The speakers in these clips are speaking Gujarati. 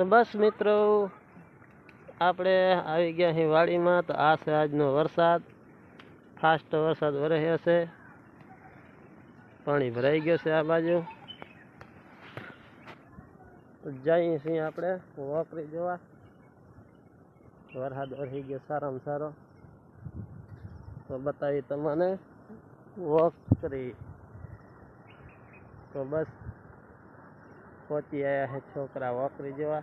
તો બસ મિત્રો, આપણે આવી ગયા છીએ વાડીમાં, તો આ છે આજનો વરસાદ. ફાસ્ટ વરસાદ વરસ્યો છે. પાણી ભરાઈ ગયું છે આ બાજુ. તો જઈએ છીએ આપણે વોકરી જોવા. વરસાદ વરસી ગયો સારામાં સારો. તો બતાવી તમને વોક કરી તો બસ પહોંચી આવ્યા છે છોકરા વોકરી જેવા.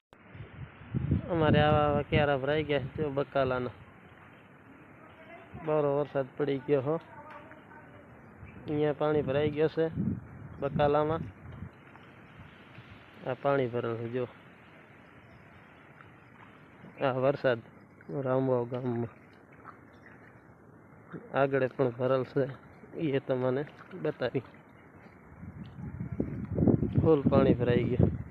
અમારે આવા આવા ક્યારા ભરાઈ ગયા છે બકાલાના. બરો વરસાદ પડી ગયો હો. અહીંયા પાણી ભરાઈ ગયો છે, બકાલામાં. આ પાણી ભરેલું, જો. આ વરસાદ રામવાવ ગામમાં. આગળ પણ ભરેલ છે એ તમને બતાવી. ફૂલ પાણી ભરાઈ ગયું.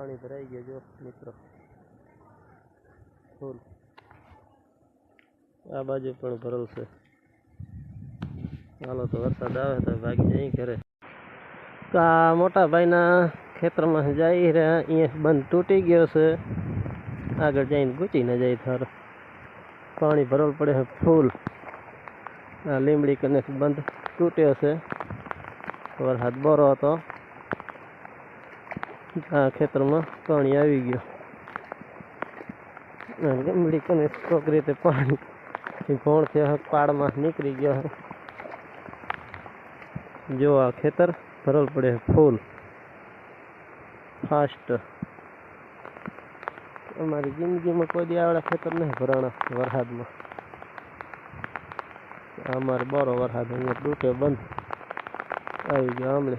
પાણી ભરાઈ ગયા જો, મિત્રો. ફૂલ. આ બાજુ પણ ભરેલ છે. હાલો તો વરસાદ આવે તો ભાગી જાય ઘરે. આ મોટા ભાઈના ખેતરમાં જઈ રહ્યા અહીંયા બંધ તૂટી ગયો છે. આગળ જઈને ગૂંચી ન જાય થર. પાણી ભરવું પડે છે ફૂલ. આ લીમડી કને બંધ તૂટ્યો છે. વરસાદ બોરો હતો. આ ખેતરમાં પાણી આવી ગયું. લીમડી કને સ્ટોક રીતે પાણી ભોણ છે પાડમાં નીકળી ગયો જો આ ખેતર ભરલ પડે ફૂલ. ફાસ્ટ અમારી જિંદગીમાં કોઈ દી ખેતર નહીં ભરાણા વરસાદમાં. અમારે બરો વરસાદ અહીંયા તૂટે બંધ. આવી ગયો આમળે.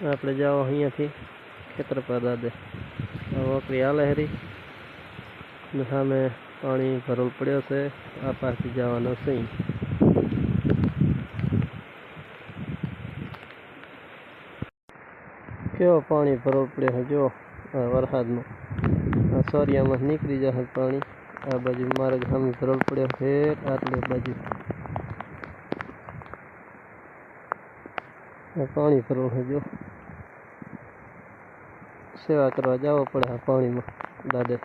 આપણે જાઓ અહીંયાથી ખેતર પર દાદે વોકરી હાલે હરી. સામે પાણી ભરલ પડ્યો છે. આ પાસથી જવાનો સિંહ કેવો પાણી ભરલ પડ્યો છે? જો, આ સોરિયામાં નીકળી જશે પાણી. આ બાજુ મારે સામે ભરલ પડ્યો છે. આટલી બાજુ. પાણી ભરવાનું જો. સેવા કરવા જવો પડે પાણીમાં દાદે.